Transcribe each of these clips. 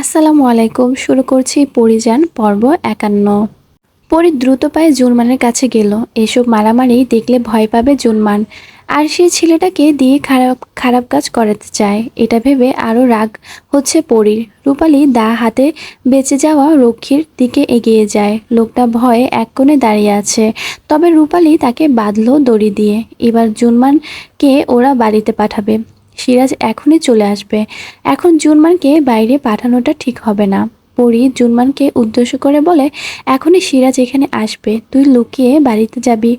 আসসালামু আলাইকুম। শুরু করছি পরিযান পর্ব একান্ন। পরি দ্রুত পায়ে জুনমানের কাছে গেল। এসব মারামারি দেখলে ভয় পাবে জুনমান। আর সেই ছেলেটাকে দিয়ে খারাপ খারাপ কাজ করাতে চায়। এটা ভেবে আরও রাগ হচ্ছে পরীর। রূপালী দা হাতে বেঁচে যাওয়া রক্ষীর দিকে এগিয়ে যায়। লোকটা ভয়ে এক কোণে দাঁড়িয়ে আছে। তবে রূপালী তাকে বাঁধলো দড়ি দিয়ে। এবার জুনমানকে ওরা বাড়িতে পাঠাবে। সিরাজ এখনই চলে আসবে। এখন জুনমানকে বাইরে পাঠানোটা ঠিক হবে না। পরি জুনমানকে উদ্দেশ্য করে বলে, এখনই সিরাজ এখানে আসবে, তুই লুকিয়ে বাড়িতে যাবি।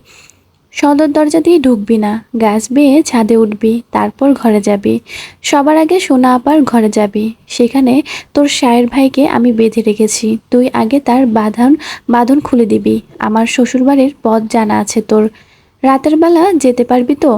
সদর দরজা দিয়ে ঢুকবি না, গাছ বেয়ে ছাদে উঠবি, তারপর ঘরে যাবি। সবার আগে সোনা আপার ঘরে যাবি। সেখানে তোর সায়ের ভাইকে আমি বেঁধে রেখেছি। তুই আগে তার বাঁধন বাঁধন খুলে দিবি। আমার শ্বশুরবাড়ির পথ জানা আছে তোর। রাতের বেলা যেতে পারবি তো?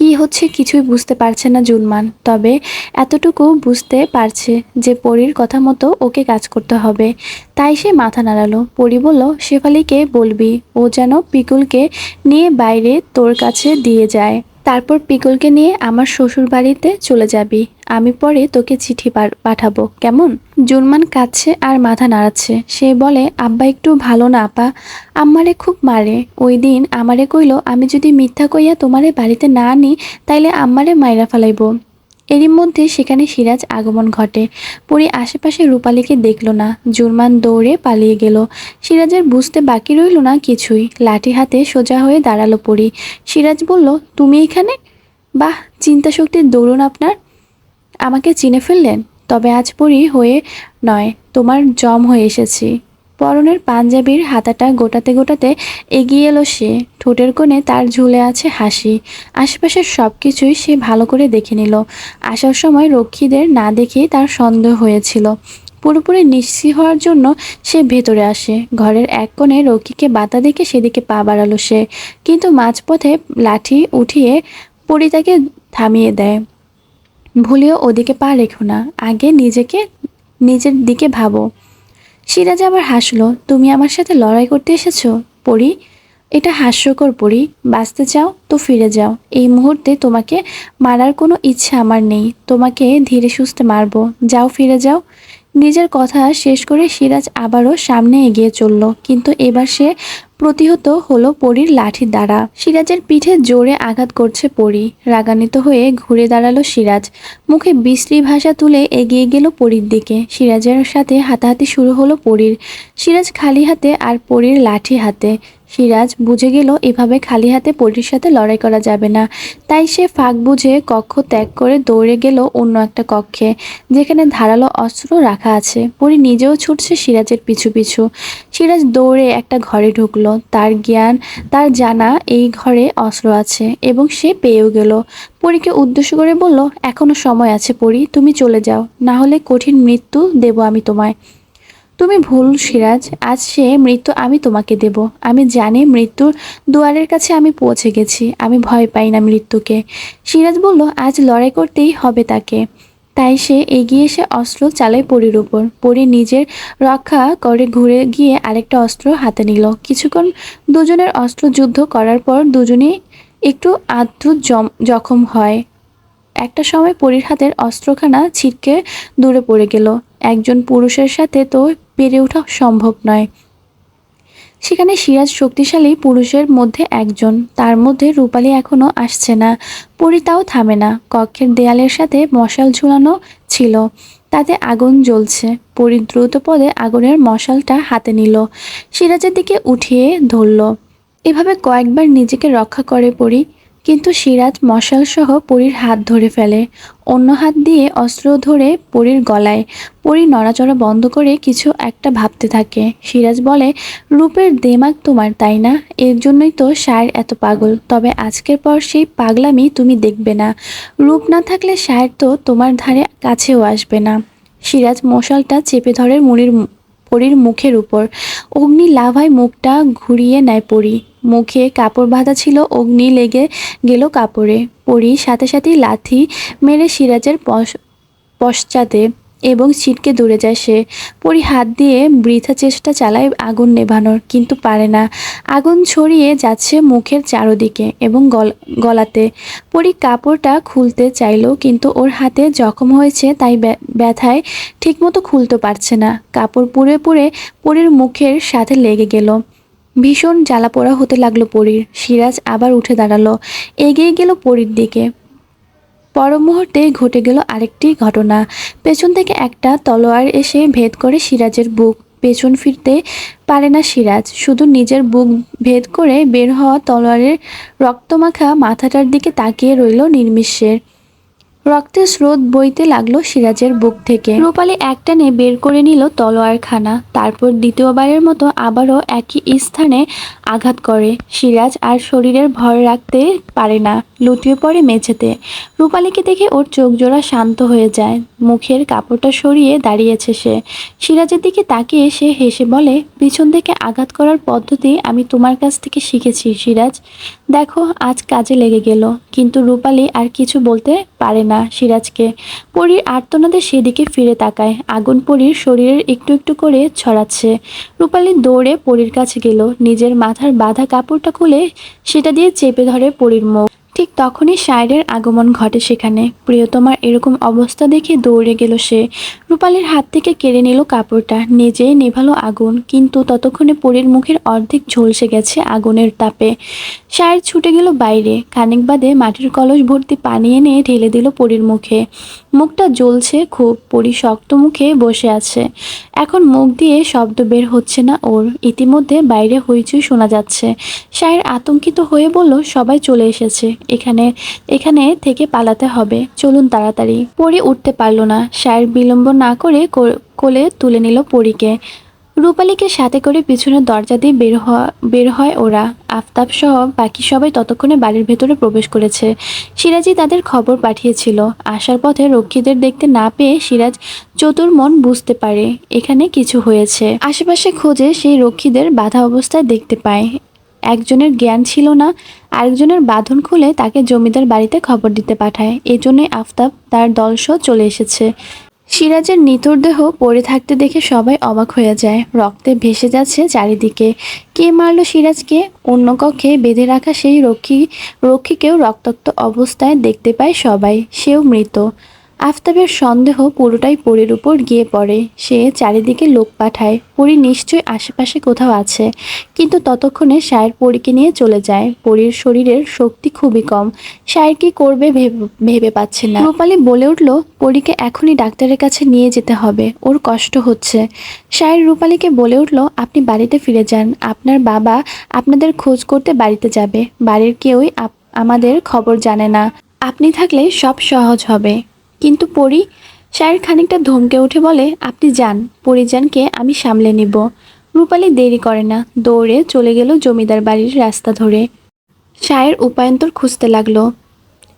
কি হচ্ছে কিছুই বুঝতে পারছে না জুনমান। তবে এতটুকু বুঝতে পারছে যে পরীর কথা মতো ওকে কাজ করতে হবে। তাই সে মাথা নাড়ালো। পরি বলল, শেফালিকে বলবি, ও যেন পিকুলকে নিয়ে বাইরে তোর কাছে দিয়ে যায়। তারপর পিকলকে নিয়ে আমার শ্বশুর বাড়িতে চলে যাবি। আমি পরে তোকে চিঠি পাঠাবো। কেমন? জুনমান কাছে আর মাথা নাড়াচ্ছে। সে বলে, আব্বা একটু ভালো না, আপা। আমারে খুব মারে। ওই দিন আমারে কইল, আমি যদি মিথ্যা কইয়া তোমারে বাড়িতে না আনি, তাইলে আমারে মাইরা ফেলাইব। এরই মধ্যে সেখানে সিরাজ আগমন ঘটে। পরি আশেপাশে রূপালীকে দেখল না। জুরমান দৌড়ে পালিয়ে গেল। সিরাজের বুঝতে বাকি রইল না কিছুই। লাঠি হাতে সোজা হয়ে দাঁড়াল পরি। সিরাজ বলল, তুমি এখানে? বাহ চিন্তা শক্তির দরুন আপনার। আমাকে চিনে ফেললেন। তবে আজ পরি হয়ে নয়, তোমার জম হয়ে এসেছি। পরনের পাঞ্জাবির হাতাটা গোটাতে গোটাতে এগিয়ে এলো সে। ঠোঁটের কোণে তার ঝুলে আছে হাসি। আশেপাশের সব কিছুই সে ভালো করে দেখে নিল। আসার সময় রক্ষীদের না দেখেই তার সন্দেহ হয়েছিল। পুরোপুরি নিশ্চিত হওয়ার জন্য সে ভেতরে আসে। ঘরের এক কোণে রক্ষীকে বাতা দেখে সেদিকে পা বাড়ালো সে। কিন্তু মাঝপথে লাঠি উঠিয়ে পরি তাকে থামিয়ে দেয়। ভুলেও ওদিকে পা রেখো না। আগে নিজেকে, নিজের দিকে ভাবো। সিরাজ আবার হাসলো, তুমি আমার সাথে লড়াই করতে এসেছ? পড়ি এটা হাস্যকর পড়ি বাঁচতে চাও তো ফিরে যাও। এই মুহূর্তে তোমাকে মারার কোনো ইচ্ছা আমার নেই। তোমাকে ধীরে সুস্থে মারবো। যাও, ফিরে যাও। নিজের কথা শেষ করে সিরাজ আবারও সামনে এগিয়ে চলল, কিন্তু এবার সে প্রতিহত হলো পরীর লাঠির দ্বারা। সিরাজের পিঠে জোরে আঘাত করছে পরী। রাগান্বিত হয়ে ঘুরে দাঁড়াল সিরাজ। মুখে বিশ্রী ভাষা তুলে এগিয়ে গেল পরীর দিকে। সিরাজের সাথে হাতাহাতি শুরু হলো পরীর। সিরাজ খালি হাতে আর পরীর লাঠি হাতে। সিরাজ বুঝে গেল এভাবে খালি হাতে পরীর সাথে লড়াই করা যাবে না। তাই সে ফাঁক বুঝে কক্ষ ত্যাগ করে দৌড়ে গেল অন্য একটা কক্ষে, যেখানে ধারালো অস্ত্র রাখা আছে। পরী নিজেও ছুটছে সিরাজের পিছু পিছু। সিরাজ দৌড়ে একটা ঘরে ঢুকলো। তার জ্ঞান, তার জানা এই ঘরে অস্ত্র আছে এবং সে পেয়েও গেল। পরীকে উদ্দেশ্য করে বলল, এখনও সময় আছে পরী, তুমি চলে যাও। না হলে কঠিন মৃত্যু দেব আমি তোমায়। তুমি ভুল, সিরাজ। আজ সে মৃত্যু আমি তোমাকে দেব। আমি জানি মৃত্যুর দুয়ারের কাছে আমি পৌঁছে গেছি। আমি ভয় পাই না মৃত্যুকে। সিরাজ বলল, আজ লড়াই করতেই হবে তাকে। তাই সে এগিয়ে এসে অস্ত্র চালায় পরীর উপর। পরী নিজের রক্ষা করে ঘুরে গিয়ে আরেকটা অস্ত্র হাতে নিল। কিছুক্ষণ দুজনের অস্ত্র যুদ্ধ করার পর দুজনেই একটু জম- জখম হয়। একটা সময় পরীর হাতের অস্ত্রখানা ছিটকে দূরে পড়ে গেল। একজন পুরুষের সাথে তো পেরে ওঠা সম্ভব নয়। সেখানে সিরাজ শক্তিশালী পুরুষের মধ্যে একজন। তার মধ্যে রূপালী এখনও আসছে না। পরি তাও থামে না। কক্ষের দেয়ালের সাথে মশাল ঝুলানো ছিল। তাতে আগুন জ্বলছে। পরি দ্রুত পদে আগুনের মশালটা হাতে নিল। সিরাজের দিকে উঠিয়ে ধরল। এভাবে কয়েকবার নিজেকে রক্ষা করে পরি। কিন্তু সিরাজ মশাল সহ পরীর হাত ধরে ফেলে। অন্য হাত দিয়ে অস্ত্র ধরে পরীর গলায়। পরী নড়াচড়া বন্ধ করে কিছু একটা ভাবতে থাকে। সিরাজ বলে, রূপের দেমাগ তোমার, তাই না? এর জন্যই তো সায়ের এত পাগল। তবে আজকের পর সেই পাগলামি তুমি দেখবে না। রূপ না থাকলে শায়ের তো তোমার ধারে কাছেও আসবে না। সিরাজ মশালটা চেপে ধরে মুড়ির পরীর মুখের উপর। অগ্নি লাভায় মুখটা ঘুরিয়ে নেয় পরী। মুখে কাপড় বাঁধা ছিল, অগ্নি লেগে গেল কাপড়ে। পরী সাথে সাথেই লাথি মেরে সিরাজের পশ- পশ্চাতে এবং ছিটকে দূরে যায় সে। পরি হাত দিয়ে বৃথা চেষ্টা চালায় আগুন নেভানোর, কিন্তু পারে না। আগুন ছড়িয়ে যাচ্ছে মুখের চারোদিকে এবং গল- গলাতে। পরি কাপড়টা খুলতে চাইলো, কিন্তু ওর হাতে জখম হয়েছে, তাই ব্য- ব্যথায় ঠিকমতো খুলতে পারছে না। কাপড় পুড়ে পুড়ে পরির মুখের সাথে লেগে গেল। ভীষণ জ্বালা জ্বালাপোড়া হতে লাগল পরীর। সিরাজ আবার উঠে দাঁড়াল। এগিয়ে গেল পরীর দিকে। পর মুহূর্তে ঘটে গেল আরেকটি ঘটনা। পেছন থেকে একটা তলোয়ার এসে ভেদ করে সিরাজের বুক। পেছন ফিরতে পারে না সিরাজ। শুধু নিজের বুক ভেদ করে বের হওয়া তলোয়ারের রক্তমাখা মাথাটার দিকে তাকিয়ে রইল নির্মিষের রক্তের স্রোত বইতে লাগল সিরাজের বুক থেকে। রূপালী একটানে বের করে নিল তলোয়ারখানা, তারপর দ্বিতীয়বারের মতো আবারও একই স্থানে আঘাত করে। সিরাজ আর শরীরের ভর রাখতে পারে না, লুটিয়ে পড়ে মেঝেতে। রূপালীকে দেখে ওর চোখ জোড়া শান্ত হয়ে যায়, মুখের কাপড়টা সরিয়ে দাঁড়িয়েছে সে। সিরাজের দিকে তাকিয়ে সে হেসে বলে, পিছন থেকে আঘাত করার পদ্ধতি আমি তোমার কাছ থেকে শিখেছি, সিরাজ। দেখো, আজ কাজে লেগে গেল। কিন্তু রূপালী আর কিছু বলতে পারে না সিরাজকে। পরীর আর্তনাদে সেদিকে ফিরে তাকায়। আগুন পরীর শরীরের একটু একটু করে ছড়াচ্ছে। রূপালী দৌড়ে পরীর কাছে গেল। নিজের মাথার বাঁধা কাপড়টা খুলে সেটা দিয়ে চেপে ধরে পরীর মুখ। ঠিক তখনই শায়রের আগমন ঘটে সেখানে। প্রিয়তমার এরকম অবস্থা দেখে দৌড়ে গেল সে। রূপালের হাত থেকে কেড়ে নিল কাপড়টা। নিজে নেভালো আগুন, কিন্তু ততক্ষণে পরীর মুখের অর্ধেক ঝলসে গেছে আগুনের তাপে। শায়ের ছুটে গেল বাইরে। খানিক বাদে মাটির কলস ভর্তি পানি এনে ঢেলে দিল পরীর মুখে। মুখটা জ্বলছে খুব, পরি শক্ত মুখে বসে আছে। এখন মুখ দিয়ে শব্দ বের হচ্ছে না ওর। ইতিমধ্যে বাইরে হইচই শোনা যাচ্ছে। শায়ের আতঙ্কিত হয়ে বলল, সবাই চলে এসেছে। এখানে এখানে থেকে পালাতে হবে। চলুন তাড়াতাড়ি। পরি উঠতে পারল না। শায়ের বিলম্ব না করে কোলে তুলে নিল পরীকে। রূপালীকে সাথে করে পিছনের দরজা দিয়ে বের হওয়া বের হয় ওরা। আফতাব সহ বাকি সবাই ততক্ষণে বাড়ির ভেতরে প্রবেশ করেছে। সিরাজি তাদের খবর পাঠিয়েছিল। আসার পথে রক্ষীদের দেখতে না পেয়ে সিরাজ চতুর মন বুঝতে পারে। এখানে কিছু হয়েছে। আশেপাশে খোঁজে সেই রক্ষীদের বাধা অবস্থায় দেখতে পায়। একজনের জ্ঞান ছিল না, আরেকজনের বাঁধন খুলে তাকে জমিদার বাড়িতে খবর দিতে পাঠায়। এজন্যই আফতাব তার দলসহ চলে এসেছে। সিরাজের নিতর দেহ পড়ে থাকতে দেখে সবাই অবাক হয়ে যায়। রক্তে ভেসে যাচ্ছে চারিদিকে। কে মারলো সিরাজকে? অন্য কক্ষে বেঁধে রাখা সেই রক্ষী রক্ষীকেও রক্তাক্ত অবস্থায় দেখতে পায় সবাই। সেও মৃত। আফতাবের সন্দেহ পুরোটাই পরীর উপর গিয়ে পড়ে। সে চারিদিকে লোক পাঠায়। পরী নিশ্চয়ই আশেপাশে কোথাও আছে। কিন্তু ততক্ষণে সায়ের পরীকে নিয়ে চলে যায়। পরীর শরীরের শক্তি খুবই কম। সায়ের কি করবে ভেবে- পাচ্ছে না। রূপালি বলে উঠল, পরীকে এখনই ডাক্তারের কাছে নিয়ে যেতে হবে। ওর কষ্ট হচ্ছে। সায়ের রূপালিকে বলে উঠল, আপনি বাড়িতে ফিরে যান। আপনার বাবা আপনাদের খোঁজ করতে বাড়িতে যাবে। বাড়ির কেউই আমাদের খবর জানে না। আপনি থাকলে সব সহজ হবে। কিন্তু পরি, শায়ের খানিকটা ধমকে উঠে বলে, আপনি যান পরিজানকে আমি সামলে নিব। রূপালী দেরি করে না, দৌড়ে চলে গেল জমিদার বাড়ির রাস্তা ধরে। শায়ের উপায়ন্তর খুঁজতে লাগল।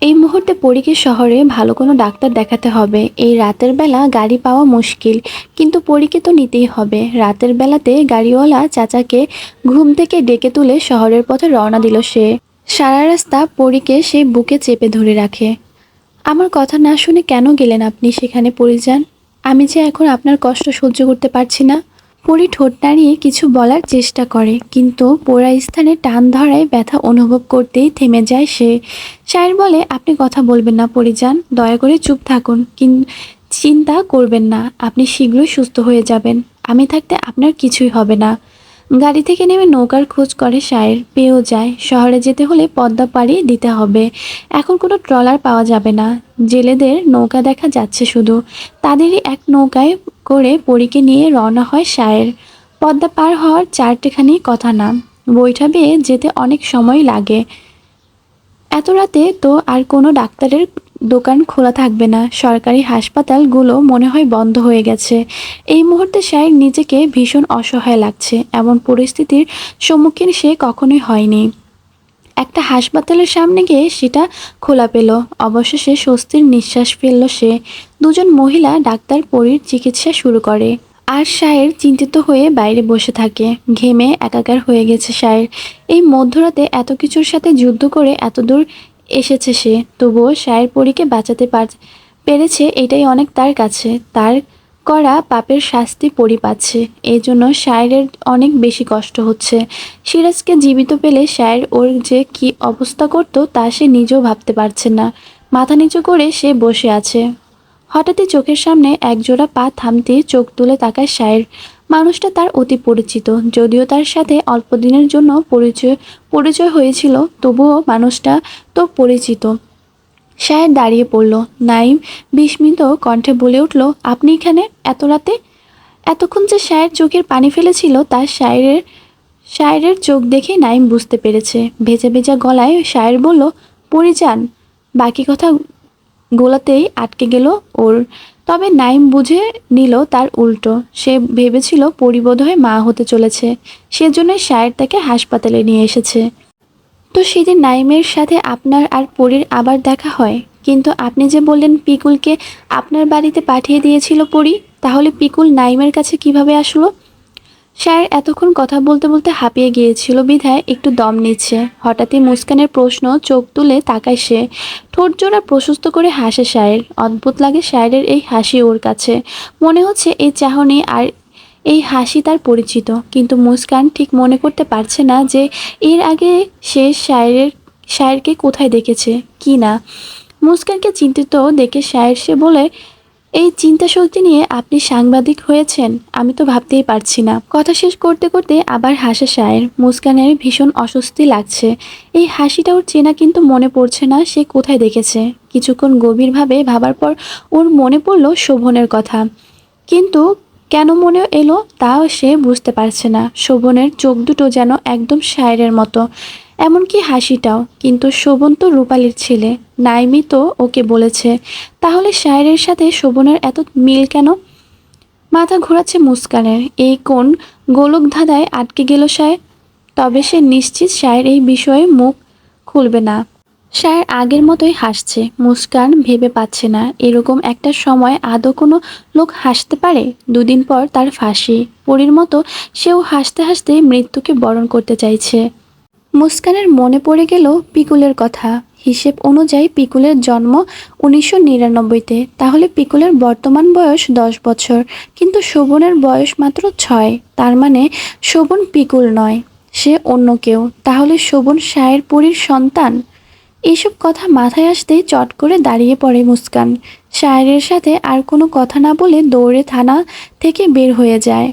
এই মুহূর্তে পরীকে শহরে ভালো কোনো ডাক্তার দেখাতে হবে। এই রাতের বেলা গাড়ি পাওয়া মুশকিল, কিন্তু পরীকে তো নিতেই হবে। রাতের বেলাতে গাড়িওয়ালা চাচাকে ঘুম থেকে ডেকে তুলে শহরের পথে রওনা দিল সে। সারা রাস্তা পরীকে সে বুকে চেপে ধরে রাখে। আমার কথা না শুনে কেন গেলেন আপনি সেখানে পড়ে যান আমি যে এখন আপনার কষ্ট সহ্য করতে পারছি না। পরি ঠোঁট নাড়িয়ে কিছু বলার চেষ্টা করে, কিন্তু পোড়া স্থানে টান ধরায় ব্যথা অনুভব করতেই থেমে যায় সে। শায়ের বলে, আপনি কথা বলবেন না পরিযান, দয়া করে চুপ থাকুন। কিন চিন্তা করবেন না, আপনি শীঘ্রই সুস্থ হয়ে যাবেন। আমি থাকতে আপনার কিছুই হবে না। গাড়ি থেকে নেমে নৌকার খোঁজ করে সায়ের পেয়েও যায়। শহরে যেতে হলে পদ্মা পাড়ি দিতে হবে। এখন কোনো ট্রলার পাওয়া যাবে না। জেলেদের নৌকা দেখা যাচ্ছে শুধু। তাদেরই এক নৌকায় করে পরীকে নিয়ে রওনা হয় সায়ের পদ্মা পার হওয়ার চারটেখানি কথা না। বৈঠা বেয়ে যেতে অনেক সময় লাগে। এত রাতে তো আর কোনো ডাক্তারের দোকান খোলা থাকবে না। সরকারি হাসপাতালগুলো মনে হয় বন্ধ হয়ে গেছে। এই মুহূর্তে শায়ের নিজেকে ভীষণ অসহায় লাগছে। এমন পরিস্থিতির সম্মুখীন সে কখনোই হয়নি। একটা হাসপাতালের সামনে গিয়ে সেটা খোলা পেল। অবশেষে স্বস্তির নিঃশ্বাস ফেলল সে। দুজন মহিলা ডাক্তার পরীর চিকিৎসা শুরু করে। আর শায়ের চিন্তিত হয়ে বাইরে বসে থাকে। ঘেমে একাকার হয়ে গেছে শায়ের এই মধ্যরাতে এত কিছুর সাথে যুদ্ধ করে এত দূর এসেছে সে। তবুও শায়ের পরীকে বাঁচাতে পার পেরেছে এটাই অনেক তার কাছে। তার করা পাপের শাস্তি পরি পাচ্ছে এই জন্য শায়ের অনেক বেশি কষ্ট হচ্ছে। সিরাজকে জীবিত পেলে শায়ের ওর যে কি অবস্থা করতো তা সে নিজেও ভাবতে পারছে না। মাথা নিচু করে সে বসে আছে। হঠাৎই চোখের সামনে একজোড়া পা থামতে চোখ তুলে তাকায় শায়ের মানুষটা তার অতি পরিচিত। যদিও তার সাথে অল্প দিনের জন্য পরিচয় পরিচয় হয়েছিল, তবুও মানুষটা তো পরিচিত। শায়ের দাঁড়িয়ে পড়ল। নাইম বিস্মিত কণ্ঠে বলে উঠল, আপনি এখানে এত রাতে? এতক্ষণ যে শায়ের চোখের পানি ফেলেছিল তার সায়ের সায়ের চোখ দেখে নাইম বুঝতে পেরেছে। ভেজা ভেজা গলায় শায়ের বলল পরিযান বাকি কথা গোলাতেই আটকে গেল ওর তবে নাইম বুঝে নিল তার উল্টো। সে ভেবেছিল পরিবোধ হয়ে মা হতে চলেছে। সেজন্যই শায়ের তাকে হাসপাতালে নিয়ে এসেছে। তো সেদিন নাইমের সাথে আপনার আর পরীর আবার দেখা হয়। কিন্তু আপনি যে বললেন পিকুলকে আপনার বাড়িতে পাঠিয়ে দিয়েছিল পরী, তাহলে পিকুল নাইমের কাছে কীভাবে আসলো? স্যার, এতক্ষণ কথা বলতে বলতে হাঁপিয়ে গিয়েছিল বিধায় একটু দম নিচ্ছে। হঠাৎই মুস্কানের প্রশ্ন চোখ তুলে তাকায় সে। ঠোঁট জোড়া প্রশস্ত করে হাসে শায়ের অদ্ভুত লাগে শায়ের এই হাসি ওর কাছে। মনে হচ্ছে এই চাহনি আর এই হাসি তার পরিচিত। কিন্তু মুস্কান ঠিক মনে করতে পারছে না যে এর আগে সে শায়ের শায়েরকে কোথায় দেখেছে, কি না। মুস্কানকে চিন্তিত দেখে শায়ের সে বলে এই চিন্তা শক্তি নিয়ে আপনি সাংবাদিক হয়েছেন, আমি তো ভাবতেই পারছি না। কথা শেষ করতে করতে আবার হাসে শায়ের মুস্কানের ভীষণ অস্বস্তি লাগছে। এই হাসিটা ওর চেনা কিন্তু মনে পড়ছে না, সে কোথায় দেখেছে? কিছুক্ষণ গভীরভাবে ভাবার পর ওর মনে পড়ল শোভনের কথা। কিন্তু কেন মনে এলো তাও সে বুঝতে পারছে না। শোভনের চোখ দুটো যেন একদম শায়ের মতো। এমনকি হাসিটাও। কিন্তু শোভন তো রূপালীর ছেলে। নাইমি তো ওকে বলেছে। তাহলে শায়ের সাথে শোভনের এত মিল কেন? মাথা ঘোরাচ্ছে মুস্কানের। এই কোন গোলক ধাঁধায় আটকে গেল শায়ের? তবে সে নিশ্চিত শায়ের এই বিষয়ে মুখ খুলবে না। শায়ের আগের মতোই হাসছে। মুস্কান ভেবে পাচ্ছে না। এরকম একটা সময় আদৌ কোনো লোক হাসতে পারে? দুদিন পর তার ফাঁসি। পরীর মতো সেও হাসতে হাসতে মৃত্যুকে বরণ করতে চাইছে। মুস্কানের মনে পড়ে গেল পিকুলের কথা। হিসেব অনুযায়ী পিকুলের জন্ম উনিশশো নিরানব্বইতে। তাহলে পিকুলের বর্তমান বয়স দশ বছর, কিন্তু শোভনের বয়স মাত্র ছয়। তার মানে শোভন পিকুল নয়, সে অন্য কেউ। তাহলে শোভন শায়ের পরীর সন্তান? এইসব কথা মাথায় আসতেই চট করে দাঁড়িয়ে পড়ে মুস্কান। শায়েরের সাথে আর কোনো কথা না বলে দৌড়ে থানা থেকে বের হয়ে যায়।